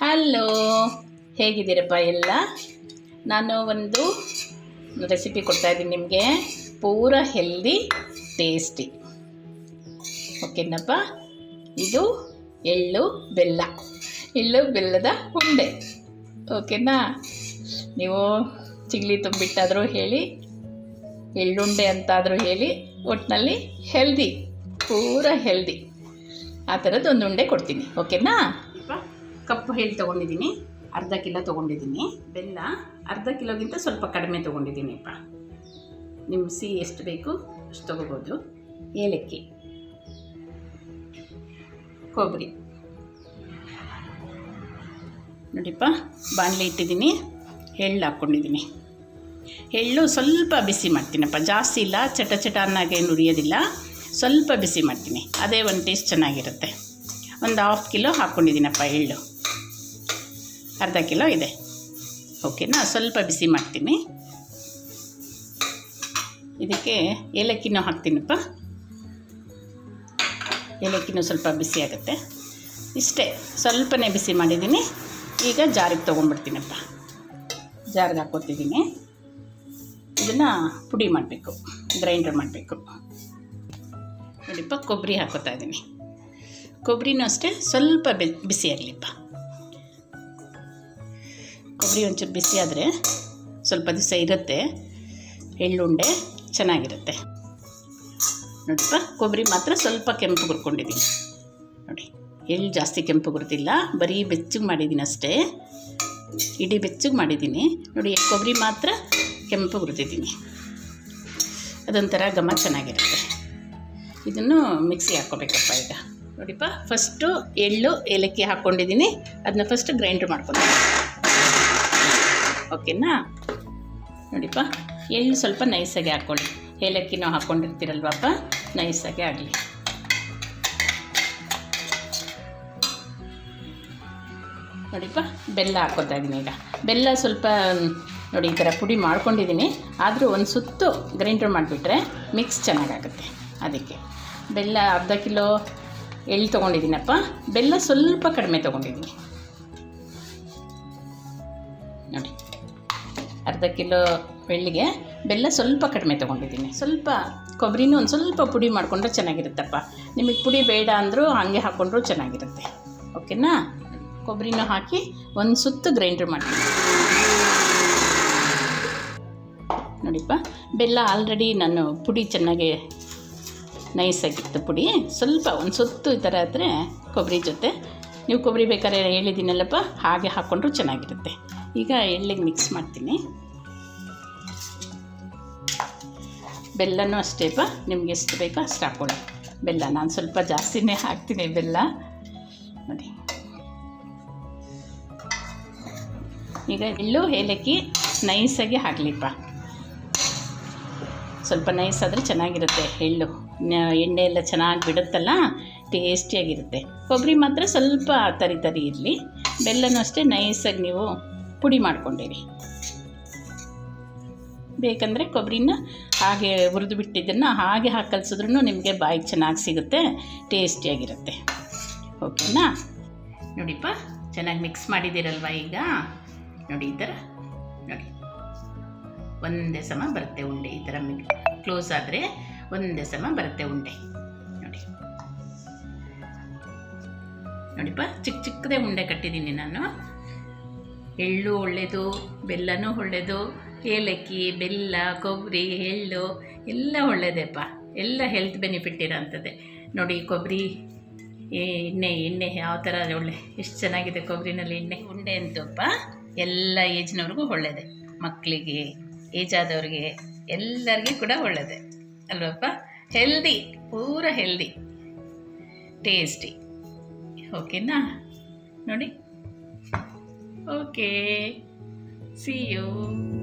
Hello ಹೇಗಿದ್ದೀರಪ್ಪ ಎಲ್ಲ? ನಾನು ಒಂದು ರೆಸಿಪಿ ಕೊಡ್ತಾ ಇದ್ದೀನಿ ನಿಮಗೆ. ಪೂರ ಹೆಲ್ದಿ ಟೇಸ್ಟಿ ಓಕೆನಪ್ಪ ಇದು ಎಳ್ಳು, ಬೆಲ್ಲ. ಎಳ್ಳು, ಬೆಲ್ಲದ ಉಂಡೆ. ಓಕೆನಾ ನೀವು ಚಿಗ್ಲಿ ತುಂಬಿಟ್ಟಾದರೂ ಹೇಳಿ ಎಳ್ಳುಂಡೆ ಅಂತಾದರೂ ಹೇಳಿ ಒಟ್ಟಿನಲ್ಲಿ ಹೆಲ್ದಿ ಪೂರ ಹೆಲ್ದಿ ಆ ಥರದ್ದು ಒಂದು ಉಂಡೆ ಕೊಡ್ತೀನಿ. ಓಕೆನಾ ಕಪ್ಪು ಹೇಳಿ ತೊಗೊಂಡಿದ್ದೀನಿ, ಅರ್ಧ ಕಿಲೋ ತೊಗೊಂಡಿದ್ದೀನಿ. ಬೆಲ್ಲ, ಅರ್ಧ ಕಿಲೋಗಿಂತ ಸ್ವಲ್ಪ ಕಡಿಮೆ ತೊಗೊಂಡಿದ್ದೀನಿಪ್ಪ. ನಿಮ್ಮ ಸಿಹಿ ಎಷ್ಟು ಬೇಕು ಅಷ್ಟು ತೊಗೋಬೋದು. ಏಲಕ್ಕಿ, ಕೊಬ್ಬರಿ. ನೋಡಿಪ್ಪ, ಬಾಣಲೆ ಇಟ್ಟಿದ್ದೀನಿ, ಎಳ್ಳು ಹಾಕ್ಕೊಂಡಿದ್ದೀನಿ. ಎಳ್ಳು ಸ್ವಲ್ಪ ಬಿಸಿ ಮಾಡ್ತೀನಪ್ಪ, ಜಾಸ್ತಿ ಇಲ್ಲ, ಚಟ ಚಟ ಅನ್ನಾಗೆ ನುರಿಯೋದಿಲ್ಲ. ಸ್ವಲ್ಪ ಬಿಸಿ ಮಾಡ್ತೀನಿ, ಅದೇ ಒಂದು ಟೇಸ್ಟ್ ಚೆನ್ನಾಗಿರುತ್ತೆ. ಒಂದು ಹಾಫ್ ಕಿಲೋ ಹಾಕ್ಕೊಂಡಿದ್ದೀನಪ್ಪ ಎಳ್ಳು. ಅರ್ಧ ಕಿಲೋ ಇದೆ. ಓಕೆನಾ ಸ್ವಲ್ಪ ಬಿಸಿ ಮಾಡ್ತೀನಿ. ಇದಕ್ಕೆ ಏಲಕ್ಕಿನೂ ಹಾಕ್ತೀನಪ್ಪ. ಏಲಕ್ಕಿನೂ ಸ್ವಲ್ಪ ಬಿಸಿ ಆಗುತ್ತೆ. ಇಷ್ಟೇ, ಸ್ವಲ್ಪನೇ ಬಿಸಿ ಮಾಡಿದ್ದೀನಿ. ಈಗ ಜಾರಿಗೆ ತೊಗೊಂಡ್ಬಿಡ್ತೀನಪ್ಪ. ಜಾರಿಗೆ ಹಾಕ್ಕೊತಿದ್ದೀನಿ ಇದನ್ನು ಪುಡಿ ಮಾಡಬೇಕು, ಗ್ರೈಂಡರ್ ಮಾಡಬೇಕು. ನೋಡಿಪ್ಪ, ಕೊಬ್ಬರಿ ಹಾಕೋತಾ ಇದ್ದೀನಿ. ಕೊಬ್ಬರಿನೂ ಅಷ್ಟೇ, ಸ್ವಲ್ಪ ಬಿಸಿ ಆಗಲಿಪ್ಪ ಕೊಬ್ಬರಿ ಒಂಚೂರು ಬಿಸಿ ಆದರೆ ಸ್ವಲ್ಪ ದಿವಸ ಇರುತ್ತೆ. ಎಳ್ಳುಂಡೆ ಚೆನ್ನಾಗಿರುತ್ತೆ. ನೋಡಿಪ್ಪ, ಕೊಬ್ಬರಿ ಮಾತ್ರ ಸ್ವಲ್ಪ ಕೆಂಪು ಗುರ್ಕೊಂಡಿದ್ದೀನಿ ನೋಡಿ, ಎಳ್ಳು ಜಾಸ್ತಿ ಕೆಂಪು ಗುರುತಿಲ್ಲ ಬರೀ ಬೆಚ್ಚಗೆ ಮಾಡಿದ್ದೀನಿ ಅಷ್ಟೇ. ಇಡೀ ಬೆಚ್ಚಗೆ ಮಾಡಿದ್ದೀನಿ ನೋಡಿ, ಕೊಬ್ಬರಿ ಮಾತ್ರ ಕೆಂಪು ಗುರುತಿದ್ದೀನಿ ಅದೊಂಥರ ಘಮ ಚೆನ್ನಾಗಿರುತ್ತೆ. ಇದನ್ನು ಮಿಕ್ಸಿ ಹಾಕ್ಕೋಬೇಕಪ್ಪ ಈಗ. ನೋಡಿಪ್ಪ, ಫಸ್ಟು ಎಳ್ಳು ಏಲಕ್ಕಿ ಹಾಕ್ಕೊಂಡಿದ್ದೀನಿ ಅದನ್ನ ಫಸ್ಟ್ ಗ್ರೈಂಡ್ರ್ ಮಾಡ್ಕೊತೀನಿ. ಓಕೆನಾ? ನೋಡಿಪ್ಪ, ಎಳ್ಳು ಸ್ವಲ್ಪ ನೈಸಾಗಿ ಹಾಕ್ಕೊಳ್ಳಿ. ಏಲಕ್ಕಿನೂ ಹಾಕ್ಕೊಂಡಿರ್ತೀರಲ್ವಪ್ಪ, ನೈಸಾಗಿ ಆಗಲಿ. ನೋಡಿಪ್ಪ, ಬೆಲ್ಲ ಹಾಕೋದಾಗಿನಿ ಈಗ. ಬೆಲ್ಲ ಸ್ವಲ್ಪ, ನೋಡಿ, ಈ ಥರ ಪುಡಿ ಮಾಡ್ಕೊಂಡಿದ್ದೀನಿ ಆದರೂ ಒಂದು ಸುತ್ತು ಗ್ರೈಂಡರ್ ಮಾಡಿಬಿಟ್ರೆ ಮಿಕ್ಸ್ ಚೆನ್ನಾಗಾಗುತ್ತೆ. ಅದಕ್ಕೆ ಬೆಲ್ಲ ಅರ್ಧ ಕಿಲೋ ಎಳ್ಳು ತೊಗೊಂಡಿದ್ದೀನಪ್ಪ. ಬೆಲ್ಲ ಸ್ವಲ್ಪ ಕಡಿಮೆ ತೊಗೊಂಡಿದ್ದೀನಿ ಅರ್ಧ ಕಿಲೋ ಬೆಳ್ಳಿಗೆ ಬೆಲ್ಲ ಸ್ವಲ್ಪ ಕಡಿಮೆ ತೊಗೊಂಡಿದ್ದೀನಿ. ಸ್ವಲ್ಪ ಕೊಬ್ಬರಿನೂ ಒಂದು ಸ್ವಲ್ಪ ಪುಡಿ ಮಾಡಿಕೊಂಡ್ರೆ ಚೆನ್ನಾಗಿರುತ್ತಪ್ಪ. ನಿಮಗೆ ಪುಡಿ ಬೇಡ ಅಂದರೂ ಹಾಗೆ ಹಾಕ್ಕೊಂಡ್ರೂ ಚೆನ್ನಾಗಿರುತ್ತೆ. ಓಕೆನಾ? ಕೊಬ್ಬರಿನೂ ಹಾಕಿ ಒಂದು ಸುತ್ತು ಗ್ರೈಂಡ್ರ್ ಮಾಡಿ. ನೋಡಿಪ್ಪ, ಬೆಲ್ಲ ಆಲ್ರೆಡಿ ನಾನು ಪುಡಿ ಚೆನ್ನಾಗಿ ನೈಸಾಗಿತ್ತು ಪುಡಿ. ಸ್ವಲ್ಪ ಒಂದು ಸುತ್ತು ಈ ಥರ ಆದರೆ ಕೊಬ್ಬರಿ ಜೊತೆ. ನೀವು ಕೊಬ್ಬರಿ ಬೇಕಾದ್ರೆ ಹೇಳಿದ್ದೀನಲ್ಲಪ್ಪ, ಹಾಗೆ ಹಾಕ್ಕೊಂಡ್ರೂ ಚೆನ್ನಾಗಿರುತ್ತೆ. ಈಗ ಎಳ್ಳಿಗೆ ಮಿಕ್ಸ್ ಮಾಡ್ತೀನಿ. ಬೆಲ್ಲನೂ ಅಷ್ಟೇಪ್ಪ ನಿಮ್ಗೆ ಎಷ್ಟು ಬೇಕೋ ಅಷ್ಟು ಹಾಕ್ಕೊಳ್ಳಿ ಬೆಲ್ಲ, ನಾನು ಸ್ವಲ್ಪ ಜಾಸ್ತಿನೇ ಹಾಕ್ತೀನಿ ಬೆಲ್ಲ. ನೋಡಿ. ಈಗ ಎಳ್ಳು, ಏಲಕ್ಕಿ ನೈಸಾಗಿ ಹಾಕಲಿಪ್ಪ. ಸ್ವಲ್ಪ ನೈಸ್ ಆದರೆ ಚೆನ್ನಾಗಿರುತ್ತೆ ಎಳ್ಳು. ಎಣ್ಣೆ ಎಲ್ಲ ಚೆನ್ನಾಗಿ ಬಿಡುತ್ತಲ್ಲ ಟೇಸ್ಟಿಯಾಗಿರುತ್ತೆ ಕೊಬ್ಬರಿ ಮಾತ್ರ ಸ್ವಲ್ಪ ತರಿ ತರಿ ಇರಲಿ. ಬೆಲ್ಲನೂ ಅಷ್ಟೇ ನೈಸಾಗಿ ನೀವು ಪುಡಿ ಮಾಡ್ಕೊಂಡಿರಿ ಬೇಕಂದರೆ ಕೊಬ್ಬರಿನ ಹಾಗೆ ಹುರಿದು ಬಿಟ್ಟಿದ್ದನ್ನು ಹಾಗೆ ಹಾಕಿ ನಿಮಗೆ ಬಾಯಿಗೆ ಚೆನ್ನಾಗಿ ಸಿಗುತ್ತೆ ಟೇಸ್ಟಿಯಾಗಿರುತ್ತೆ ಓಕೆನಾ ನೋಡಿಪ್ಪ, ಚೆನ್ನಾಗಿ ಮಿಕ್ಸ್ ಮಾಡಿದ್ದೀರಲ್ವ ಈಗ? ನೋಡಿ ಈ ಥರ ನೋಡಿ. ಒಂದೇ ಸಮ ಬರುತ್ತೆ ಉಂಡೆ ಈ ಥರ ಮಿಕ್ ಕ್ಲೋಸ್ ಆದರೆ ಒಂದೇ ಸಮ ಬರುತ್ತೆ ಉಂಡೆ. ನೋಡಿ. ನೋಡಿಪ್ಪ ಚಿಕ್ಕ ಚಿಕ್ಕದೇ ಉಂಡೆ ಕಟ್ಟಿದ್ದೀನಿ ನಾನು. ಎಳ್ಳು ಒಳ್ಳೆಯದು ಬೆಲ್ಲನೂ ಒಳ್ಳೆಯದು ಏಲಕ್ಕಿ, ಬೆಲ್ಲ, ಕೊಬ್ಬರಿ, ಎಳ್ಳು ಎಲ್ಲ ಒಳ್ಳೆಯದೇಪ್ಪ ಎಲ್ಲ ಹೆಲ್ತ್ ಬೆನಿಫಿಟ್ ಇರೋಂಥದ್ದೇ. ನೋಡಿ ಕೊಬ್ಬರಿ ಎಣ್ಣೆ ಎಣ್ಣೆ ಯಾವ ಥರ ಒಳ್ಳೆ, ಎಷ್ಟು ಚೆನ್ನಾಗಿದೆ ಕೊಬ್ಬರಿನಲ್ಲಿ ಎಣ್ಣೆ. ಉಂಡೆ ಅಂತಪ್ಪ, ಎಲ್ಲ ಏಜ್ನವ್ರಿಗೂ ಒಳ್ಳೆಯದೆ ಮಕ್ಕಳಿಗೆ ಏಜ್ ಆದವ್ರಿಗೆ ಎಲ್ಲರಿಗೂ ಕೂಡ ಒಳ್ಳೆಯದೆ ಅಲ್ವಪ್ಪ? ಹೆಲ್ದಿ ಪೂರ ಹೆಲ್ದಿ ಟೇಸ್ಟಿ ಓಕೆನಾ ನೋಡಿ. Oke, okay. see you.